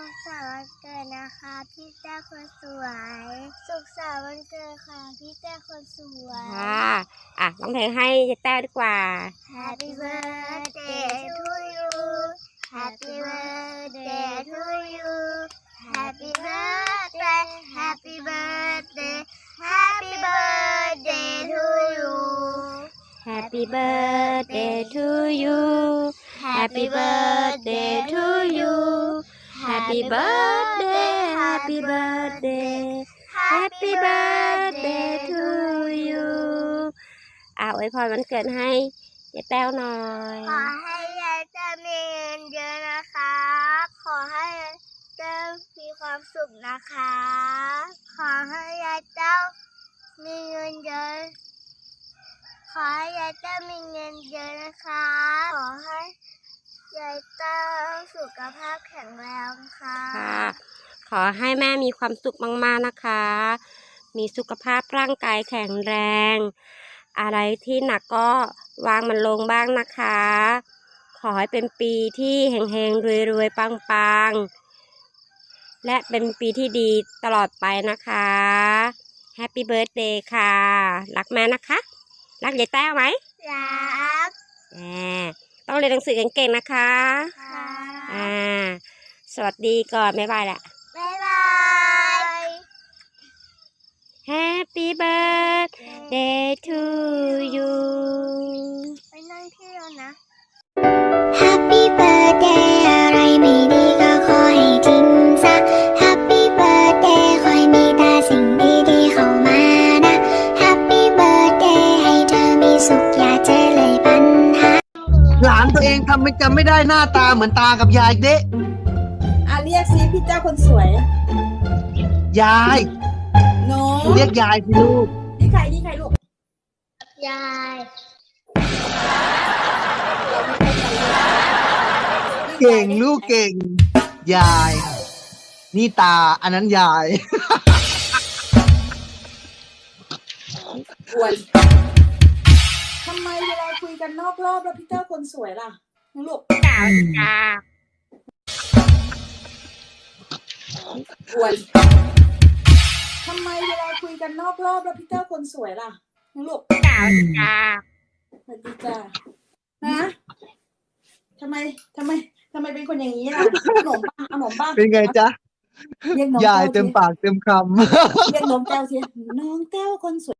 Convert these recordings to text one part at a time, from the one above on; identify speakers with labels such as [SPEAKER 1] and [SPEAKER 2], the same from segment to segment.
[SPEAKER 1] สุขสันต์วันเกิดนะคะพี่แต้คนสวย สุขสันต์วันเกิดค่ะพี่แต้คนสวย
[SPEAKER 2] ค่ะอะร้องเพลงให้เจ๊แต้วดีกว่า
[SPEAKER 1] Happy birthday to you Happy birthday to you Happy birthday Happy birthday Happy birthday to you
[SPEAKER 2] Happy birthday to you Happy birthday to you Happy birthday Happy birthday Happy birthday to you อะอวยพรวันเกิดให้เจ๊แต้วหน่อย
[SPEAKER 1] ขอให้ยายเจะมีเงินเยอะนะคะ ขอให้ยายเจ้ามีความสุขนะคะ ขอให้ยายเจ้ามีเงินเยอะ ขอให้ยายเจ้ามีเงินเยอะนะคะ ขอให้ ยายเจ้าสุขภาพแข็งแรงค่ะ
[SPEAKER 2] ค่ะ ขอให้แม่มีความสุขมากๆนะคะ มีสุขภาพร่างกายแข็งแรง อะไรที่หนักก็วางมันลงบ้างนะคะ ขอให้เป็นปีที่เฮงๆรวยๆปังๆ และเป็นปีที่ดีตลอดไปนะคะแฮปปี้เบิร์ a เดย์ค่ะ รักแม่นะคะ รักยายแต้วไหม
[SPEAKER 1] รัก
[SPEAKER 2] แหม ต้องเรียนหนังสือเก่งๆนะคะ
[SPEAKER 1] ค่ะ
[SPEAKER 2] อ่าสวัสดีก่อนบ๊ายบายแหละ
[SPEAKER 1] บ๊ายบาย
[SPEAKER 2] Happy birthday to you
[SPEAKER 3] หลา
[SPEAKER 4] นตัวเองทำไม่จำไม่ได้หน้าตาเหมือนตากับยายเด๊ะ
[SPEAKER 5] อะเรียกซิพี่เจ้าคนสวย
[SPEAKER 4] ยาย
[SPEAKER 5] โน้
[SPEAKER 4] เรียกยายสิลูก
[SPEAKER 5] นี่ใครนี่ใครลูก
[SPEAKER 1] ยาย
[SPEAKER 4] เก่งลูกเก่ง ยาย นี่ตาอันนั้นยาย
[SPEAKER 5] อวน ทำไมเวลาคุยกันนอกรอบแล้วพี่เจ้าคนสวยล่ะลูก
[SPEAKER 2] จ้าจ้า
[SPEAKER 5] อวนทำไมเวลาคุยกันนอกรอบแล้วพี่เจ้าคนสวยล่ะลูก
[SPEAKER 2] จ้าจ้า
[SPEAKER 5] สวัสดีจ้านะทำไมทำไมทำไมเป็นคนอย่างนี้ล่ะขนมบ้างเอาขนมบ้าง
[SPEAKER 4] เป็นไงจ๊ะ
[SPEAKER 5] เรียกน้อง
[SPEAKER 4] ยาย
[SPEAKER 5] แต้ว
[SPEAKER 4] เต็ม
[SPEAKER 5] สิ
[SPEAKER 4] ปากเต็มค
[SPEAKER 5] เรียกน้องแต้วสิน้องแต้วคนสวย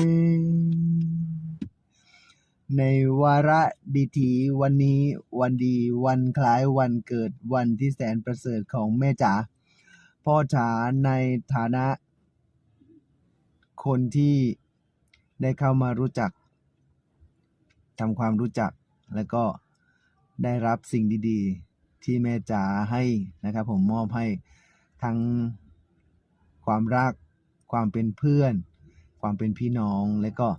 [SPEAKER 6] ในวาระดีทีวันนี้วันดีวันคล้ายวันเกิดวันที่แสนประเสริฐของแม่จ๋าพ่อจ๋าในฐานะ คนที่ได้เข้ามารู้จักทำความรู้จักแล้วก็ได้รับสิ่งดีๆ ที่แม่จ๋าให้นะครับ ผมมอบให้ทั้งความรัก ความเป็นเพื่อน ความเป็นพี่น้องและก็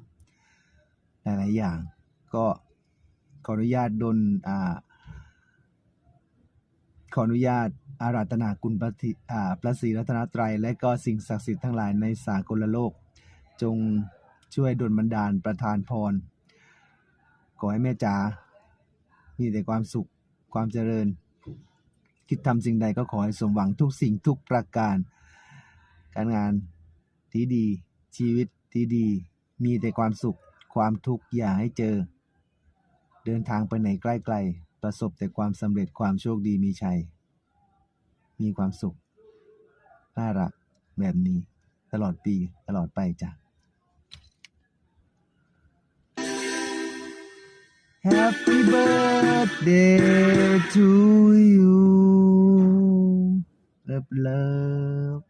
[SPEAKER 6] หลายๆอย่าง ก็ขออนุญาตดนอ่าขออนุญาตอาราธนาคุณพระทิอ่าพระศรีรัตนตรัย และก็สิ่งศักดิ์สิทธิ์ทั้งหลายในสากลโลก จงช่วยดลบันดาลประทานพร ขอให้แม่จ๋ามีแต่ความสุขความเจริญ คิดทำสิ่งใดก็ขอให้สมหวังทุกสิ่งทุกประการ การงานที่ดีชีวิตที่ดี มีแต่ความสุขความทุกข์อย่าให้เจอ เดินทางไปไหนใกล้ๆประสบแต่ความสำเร็จความโชคดีมีชัย มีความสุข น่ารักแบบนี้ ตลอดปีตลอดไปจ้ะ Happy birthday to you Love love